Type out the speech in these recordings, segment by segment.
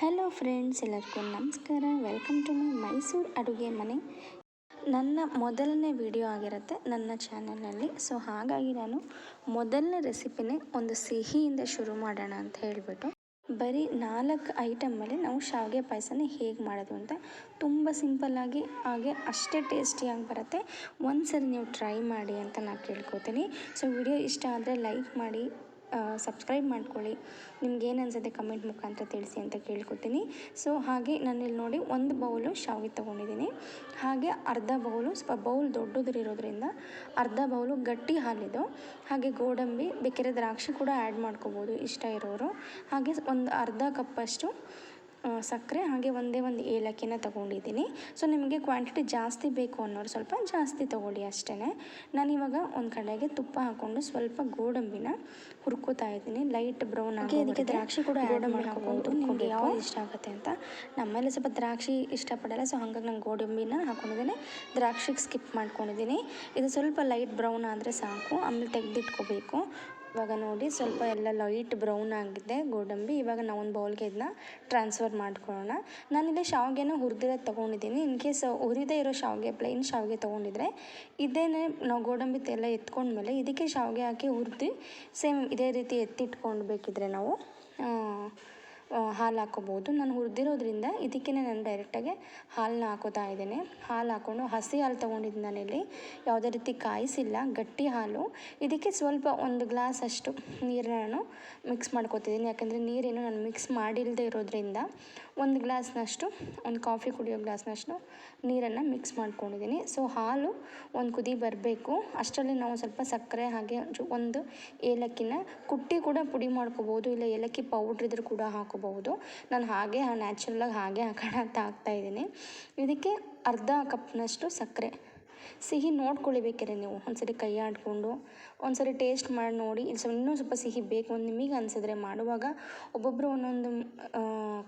Hello friends, ಎಲ್ಲರಿಗೂ ನಮಸ್ಕಾರ. Welcome to my Mysuru ಅಡುಗೆ ಮನೆ. ನನ್ನ ಮೊದಲನೇ ವಿಡಿಯೋ ಆಗಿರುತ್ತೆ ನನ್ನ ಚಾನಲಲ್ಲಿ ಸೊ, ಹಾಗಾಗಿ ನಾನು ಮೊದಲನೇ ರೆಸಿಪಿನೇ ಒಂದು ಸಿಹಿಯಿಂದ ಶುರು ಮಾಡೋಣ ಅಂತ ಹೇಳಿಬಿಟ್ಟು, ಬರೀ ನಾಲ್ಕು ಐಟಮಲ್ಲಿ ನಾವು ಶಾವಿಗೆ ಪಾಯಸನ ಹೇಗೆ ಮಾಡೋದು ಅಂತ ತುಂಬ ಸಿಂಪಲ್ಲಾಗಿ ಹಾಗೆ ಅಷ್ಟೇ ಟೇಸ್ಟಿಯಾಗಿ ಬರುತ್ತೆ. ಒಂದ್ಸರಿ ನೀವು ಟ್ರೈ ಮಾಡಿ ಅಂತ ನಾನು ಕೇಳ್ಕೊತೀನಿ. ಸೊ, ವಿಡಿಯೋ ಇಷ್ಟ ಆದರೆ ಲೈಕ್ ಮಾಡಿ ಸಬ್ಸ್ಕ್ರೈಬ್ ಮಾಡ್ಕೊಳ್ಳಿ. ನಿಮ್ಗೆ ಏನು ಅನ್ಸುತ್ತೆ ಕಮೆಂಟ್ ಮುಖಾಂತರ ತಿಳಿಸಿ ಅಂತ ಕೇಳ್ಕೊತೀನಿ. ಸೊ ಹಾಗೆ ನಾನಿಲ್ಲಿ ನೋಡಿ ಒಂದು ಬೌಲು ಶಾವಿಗೆ ತೊಗೊಂಡಿದ್ದೀನಿ. ಹಾಗೆ ಅರ್ಧ ಬೌಲು ಸ್ವಲ್ಪ ಬೌಲ್ ದೊಡ್ಡದಿರೋದ್ರಿಂದ ಅರ್ಧ ಬೌಲು ಗಟ್ಟಿ ಹಾಲಿದು ಹಾಗೆ ಗೋಡಂಬಿ ಬೇಕಿದ್ರೆ ದ್ರಾಕ್ಷಿ ಕೂಡ ಆ್ಯಡ್ ಮಾಡ್ಕೋಬೋದು ಇಷ್ಟ ಇರೋರು. ಹಾಗೆ ಒಂದು ಅರ್ಧ ಕಪ್ಪಷ್ಟು ಸಕ್ಕರೆ ಹಾಗೆ ಒಂದೇ ಒಂದು ಏಲಕ್ಕಿನ ತೊಗೊಂಡಿದ್ದೀನಿ. ಸೊ ನಿಮಗೆ ಕ್ವಾಂಟಿಟಿ ಜಾಸ್ತಿ ಬೇಕು ಅನ್ನೋರು ಸ್ವಲ್ಪ ಜಾಸ್ತಿ ತೊಗೊಳ್ಳಿ ಅಷ್ಟೇ ನಾನಿವಾಗ ಒಂದು ಕಡೆಗೆ ತುಪ್ಪ ಹಾಕ್ಕೊಂಡು ಸ್ವಲ್ಪ ಗೋಡಂಬಿನ ಹುರ್ಕೋತಾ ಇದ್ದೀನಿ. ಲೈಟ್ ಬ್ರೌನ್ ಆಗಿ ಇದಕ್ಕೆ ದ್ರಾಕ್ಷಿ ಕೂಡ ಗೋಡಂಬಿ ಹಾಕ್ಕೊಂಡು ನಿಮಗೆ ಯಾವ್ದು ಇಷ್ಟ ಆಗುತ್ತೆ ಅಂತ. ನಮ್ಮಲ್ಲಿ ಸ್ವಲ್ಪ ದ್ರಾಕ್ಷಿ ಇಷ್ಟಪಡಲ್ಲ ಸೊ ಹಾಗಾಗಿ ನಾನು ಗೋಡಂಬಿನ ಹಾಕ್ಕೊಂಡಿದ್ದೀನಿ ದ್ರಾಕ್ಷಿಗೆ ಸ್ಕಿಪ್ ಮಾಡ್ಕೊಂಡಿದ್ದೀನಿ. ಇದು ಸ್ವಲ್ಪ ಲೈಟ್ ಬ್ರೌನ್ ಆದರೆ ಸಾಕು. ಆಮೇಲೆ ತೆಗೆದಿಟ್ಕೋಬೇಕು. ಇವಾಗ ನೋಡಿ ಸ್ವಲ್ಪ ಎಲ್ಲ ಲೈಟ್ ಬ್ರೌನ್ ಆಗಿದೆ ಗೋಡಂಬಿ. ಇವಾಗ ನಾವು ಒಂದು ಬೌಲ್ಗೆ ಇದನ್ನ ಟ್ರಾನ್ಸ್ಫರ್ ಮಾಡ್ಕೊಳ್ಳೋಣ. ನಾನಿಲ್ಲಿ ಶಾವಿಗೆನ ಹುರಿದಿರೋದು ತೊಗೊಂಡಿದ್ದೀನಿ. ಇನ್ ಕೇಸ್ ಹುರಿದೇ ಇರೋ ಶಾವಿಗೆ, ಪ್ಲೈನ್ ಶಾವಿಗೆ ತೊಗೊಂಡಿದ್ರೆ ಇದೇನೆ ನಾವು ಗೋಡಂಬಿ ಎಲ್ಲ ಎತ್ಕೊಂಡ್ಮೇಲೆ ಇದಕ್ಕೆ ಶಾವಿಗೆ ಹಾಕಿ ಹುರಿದು ಸೇಮ್ ಇದೇ ರೀತಿ ಎತ್ತಿಟ್ಕೊಂಡ್ಬೇಕಿದ್ರೆ ನಾವು ಹಾಲು ಹಾಕೋಬೋದು ನಾನು ಹುರಿದಿರೋದ್ರಿಂದ ಇದಕ್ಕೇ ನಾನು ಡೈರೆಕ್ಟಾಗಿ ಹಾಲನ್ನ ಹಾಕೋತಾ ಇದ್ದೇನೆ. ಹಾಲು ಹಾಕ್ಕೊಂಡು ಹಸಿ ಹಾಲು ತೊಗೊಂಡಿದ್ದು ನಾನಿಲ್ಲಿ. ಯಾವುದೇ ರೀತಿ ಕಾಯಿಸಿಲ್ಲ, ಗಟ್ಟಿ ಹಾಲು. ಇದಕ್ಕೆ ಸ್ವಲ್ಪ ಒಂದು ಗ್ಲಾಸ್ ಅಷ್ಟು ನೀರನ್ನ ನಾನು ಮಿಕ್ಸ್ ಮಾಡ್ಕೋತಿದ್ದೀನಿ. ಯಾಕಂದರೆ ನೀರೇನು ನಾನು ಮಿಕ್ಸ್ ಮಾಡಿಲ್ಲದೆ ಇರೋದ್ರಿಂದ ಒಂದು ಗ್ಲಾಸ್ನಷ್ಟು, ಒಂದು ಕಾಫಿ ಕುಡಿಯೋ ಗ್ಲಾಸ್ನಷ್ಟು ನೀರನ್ನು ಮಿಕ್ಸ್ ಮಾಡ್ಕೊಂಡಿದ್ದೀನಿ. ಸೊ ಹಾಲು ಒಂದು ಕುದಿ ಬರಬೇಕು. ಅಷ್ಟರಲ್ಲಿ ನಾವು ಸ್ವಲ್ಪ ಸಕ್ಕರೆ ಹಾಗೆ ಒಂದು ಏಲಕ್ಕಿನ ಕುಟ್ಟಿ ಕೂಡ ಪುಡಿ ಮಾಡ್ಕೋಬೋದು. ಇಲ್ಲ ಏಲಕ್ಕಿ ಪೌಡ್ರ್ ಇದ್ರೂ ಕೂಡ ಹಾಕೋಬಹುದು. ನಾನು ಹಾಗೆ ನ್ಯಾಚುರಲಾಗಿ ಹಾಗೆ ಹಾಕೋಣ ಅಂತ ಹಾಕ್ತಾಯಿದ್ದೀನಿ ಇದಕ್ಕೆ ಅರ್ಧ ಕಪ್ನಷ್ಟು ಸಕ್ಕರೆ. ಸಿಹಿ ನೋಡ್ಕೊಳ್ಳಿ ನೀವು. ಒಂದ್ಸರಿ ಕೈ ಆಡಿಕೊಂಡು, ಒಂದ್ಸರಿ ಟೇಸ್ಟ್ ಮಾಡಿ ನೋಡಿ. ಸ್ವಲ್ಪ, ಇನ್ನೂ ಸ್ವಲ್ಪ ಸಿಹಿ ಬೇಕು ಒಂದು ನಿಮಗೆ ಅನಿಸಿದ್ರೆ ಮಾಡುವಾಗ ಒಬ್ಬೊಬ್ಬರು ಒಂದೊಂದು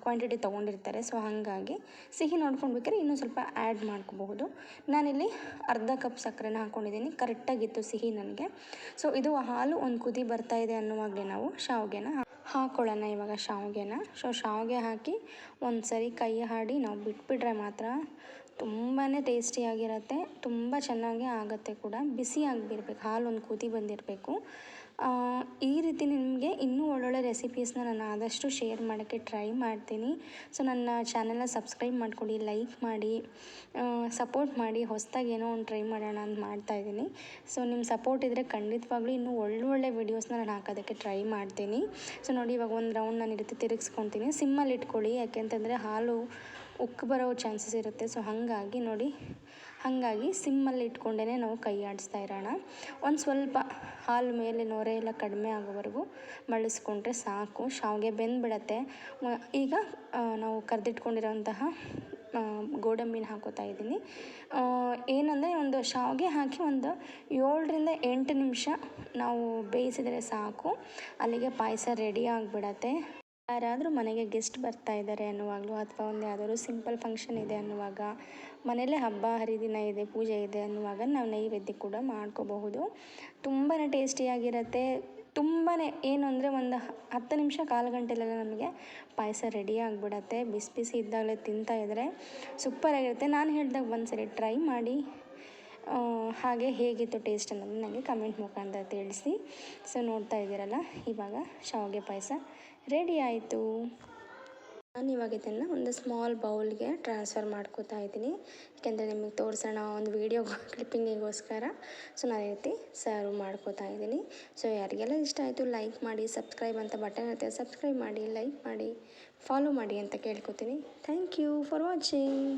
ಕ್ವಾಂಟಿಟಿ ತೊಗೊಂಡಿರ್ತಾರೆ. ಸೊ ಹಾಗಾಗಿ ಸಿಹಿ ನೋಡ್ಕೊಂಡು ಬೇಕಾದ್ರೆ ಇನ್ನೂ ಸ್ವಲ್ಪ ಆ್ಯಡ್ ಮಾಡ್ಕೋಬಹುದು. ನಾನಿಲ್ಲಿ ಅರ್ಧ ಕಪ್ ಸಕ್ಕರೆನ ಹಾಕ್ಕೊಂಡಿದ್ದೀನಿ ಕರೆಕ್ಟಾಗಿತ್ತು ಸಿಹಿ ನನಗೆ. ಸೊ ಇದು ಹಾಲು ಒಂದು ಕುದಿ ಬರ್ತಾ ಇದೆ ಅನ್ನುವಾಗಲೇ ನಾವು ಶಾವಿಗೆನ ಹಾಕ್ಕೊಳ್ಳೋಣ ಇವಾಗ ಶಾವಿಗೆನ. ಸೊ ಶಾವಿಗೆ ಹಾಕಿ ಒಂದು ಸರಿ ಕೈ ಹಾಡಿ ನಾವು ಬಿಟ್ಬಿಟ್ರೆ ಮಾತ್ರ ತುಂಬಾ ಟೇಸ್ಟಿಯಾಗಿರುತ್ತೆ ತುಂಬ ಚೆನ್ನಾಗಿ ಆಗುತ್ತೆ ಕೂಡ. ಬಿಸಿ ಆಗಿಬಿಡ್ಬೇಕು. ಹಾಲು ಒಂದು ಕುದಿ ಬಂದಿರಬೇಕು. ಈ ರೀತಿ ನಿಮಗೆ ಇನ್ನೂ ಒಳ್ಳೊಳ್ಳೆ ರೆಸಿಪೀಸ್ನ ನಾನು ಆದಷ್ಟು ಶೇರ್ ಮಾಡೋಕ್ಕೆ ಟ್ರೈ ಮಾಡ್ತೀನಿ. ಸೊ ನನ್ನ ಚಾನೆಲ್ನ ಸಬ್ಸ್ಕ್ರೈಬ್ ಮಾಡ್ಕೊಳ್ಳಿ ಲೈಕ್ ಮಾಡಿ ಸಪೋರ್ಟ್ ಮಾಡಿ, ಹೊಸದಾಗಿ ಏನೋ ಒಂದು ಟ್ರೈ ಮಾಡೋಣ ಅಂತ ಮಾಡ್ತಾಯಿದ್ದೀನಿ ಸೊ ನಿಮ್ಮ ಸಪೋರ್ಟ್ ಇದ್ದರೆ ಖಂಡಿತವಾಗ್ಲೂ ಇನ್ನೂ ಒಳ್ಳೊಳ್ಳೆ ವೀಡಿಯೋಸ್ನ ನಾನು ಹಾಕೋದಕ್ಕೆ ಟ್ರೈ ಮಾಡ್ತೀನಿ. ಸೊ ನೋಡಿ ಇವಾಗ ಒಂದು ರೌಂಡ್ ನಾನು ಈ ರೀತಿ ತಿರುಗಿಸ್ಕೊತೀನಿ. ಸಿಮ್ಮಲ್ಲಿ ಇಟ್ಕೊಳ್ಳಿ, ಯಾಕೆಂತಂದರೆ ಹಾಲು ಉಕ್ಕು ಬರೋ ಚಾನ್ಸಸ್ ಇರುತ್ತೆ. ಸೊ ಹಾಗಾಗಿ ನೋಡಿ ಹಾಗಾಗಿ ಸಿಮ್ಮಲ್ಲಿ ಇಟ್ಕೊಂಡೇ ನಾವು ಕೈ ಆಡಿಸ್ತಾ ಇರೋಣ. ಒಂದು ಸ್ವಲ್ಪ ಹಾಲು ಮೇಲೆ ನೊರೆ ಎಲ್ಲ ಕಡಿಮೆ ಆಗೋವರೆಗೂ ಮಳಿಸ್ಕೊಂಡ್ರೆ ಸಾಕು. ಶಾವಿಗೆ ಬೆಂದ್ಬಿಡತ್ತೆ. ಈಗ ನಾವು ಕರೆದಿಟ್ಕೊಂಡಿರೋಂತಹ ಗೋಡಂಬಿನ ಹಾಕೋತಾ ಇದ್ದೀನಿ. ಏನಂದರೆ ಒಂದು ಶಾವಿಗೆ ಹಾಕಿ ಒಂದು ಏಳರಿಂದ ಎಂಟು ನಿಮಿಷ ನಾವು ಬೇಯಿಸಿದರೆ ಸಾಕು. ಅಲ್ಲಿಗೆ ಪಾಯಸ ರೆಡಿ ಆಗಿಬಿಡತ್ತೆ. ಯಾರಾದರೂ ಮನೆಗೆ ಗೆಸ್ಟ್ ಬರ್ತಾ ಇದ್ದಾರೆ ಅನ್ನುವಾಗಲೂ ಅಥವಾ ಒಂದು ಯಾವುದಾದ್ರು ಸಿಂಪಲ್ ಫಂಕ್ಷನ್ ಇದೆ ಅನ್ನುವಾಗ ಮನೆಯಲ್ಲೇ ಹಬ್ಬ, ಹರಿದಿನ ಇದೆ, ಪೂಜೆ ಇದೆ ಅನ್ನುವಾಗ ನಾವು ನೈವೇದ್ಯ ಕೂಡ ಮಾಡ್ಕೋಬಹುದು. ತುಂಬಾ ಟೇಸ್ಟಿಯಾಗಿರುತ್ತೆ. ತುಂಬಾ ಏನು ಅಂದರೆ ಒಂದು ಹತ್ತು ನಿಮಿಷ ಕಾಲು ಗಂಟೆಲೆಲ್ಲ ನಮಗೆ ಪಾಯಸ ರೆಡಿ ಆಗಿಬಿಡತ್ತೆ. ಬಿಸಿ ಬಿಸಿ ಇದ್ದಾಗಲೇ ತಿಂತಾಯಿದ್ರೆ ಸೂಪರಾಗಿರುತ್ತೆ ನಾನು ಹೇಳಿದಾಗ ಒಂದ್ಸರಿ ಟ್ರೈ ಮಾಡಿ. ಹಾಗೆ ಹೇಗಿತ್ತು ಟೇಸ್ಟ್ ಅನ್ನೋದು ನನಗೆ ಕಮೆಂಟ್ ಮುಖಾಂತರ ತಿಳಿಸಿ. ಸೊ, ನೋಡ್ತಾ ಇದ್ದೀರಲ್ಲ, ಇವಾಗ ಶಾವಿಗೆ ಪಾಯಸ ರೆಡಿ ಆಯಿತು. ನಾನು ಇವಾಗ ಇದನ್ನು ಒಂದು ಸ್ಮಾಲ್ ಬೌಲ್ಗೆ ಟ್ರಾನ್ಸ್ಫರ್ ಮಾಡ್ಕೋತಾ ಇದ್ದೀನಿ. ಯಾಕೆಂದರೆ ನಿಮಗೆ ತೋರಿಸೋಣ ಒಂದು ವೀಡಿಯೋ ಕ್ಲಿಪ್ಪಿಂಗಿಗೋಸ್ಕರ ಸೊ ನಾನು ರೀತಿ ಸರ್ವ್ ಮಾಡ್ಕೋತಾ ಇದ್ದೀನಿ. ಸೊ ಯಾರಿಗೆಲ್ಲ ಇಷ್ಟ ಆಯಿತು ಲೈಕ್ ಮಾಡಿ ಸಬ್ಸ್ಕ್ರೈಬ್ ಅಂತ ಬಟನ್ ಇರುತ್ತೆ ಸಬ್ಸ್ಕ್ರೈಬ್ ಮಾಡಿ ಲೈಕ್ ಮಾಡಿ ಫಾಲೋ ಮಾಡಿ ಅಂತ ಕೇಳ್ಕೊತೀನಿ. Thank you for watching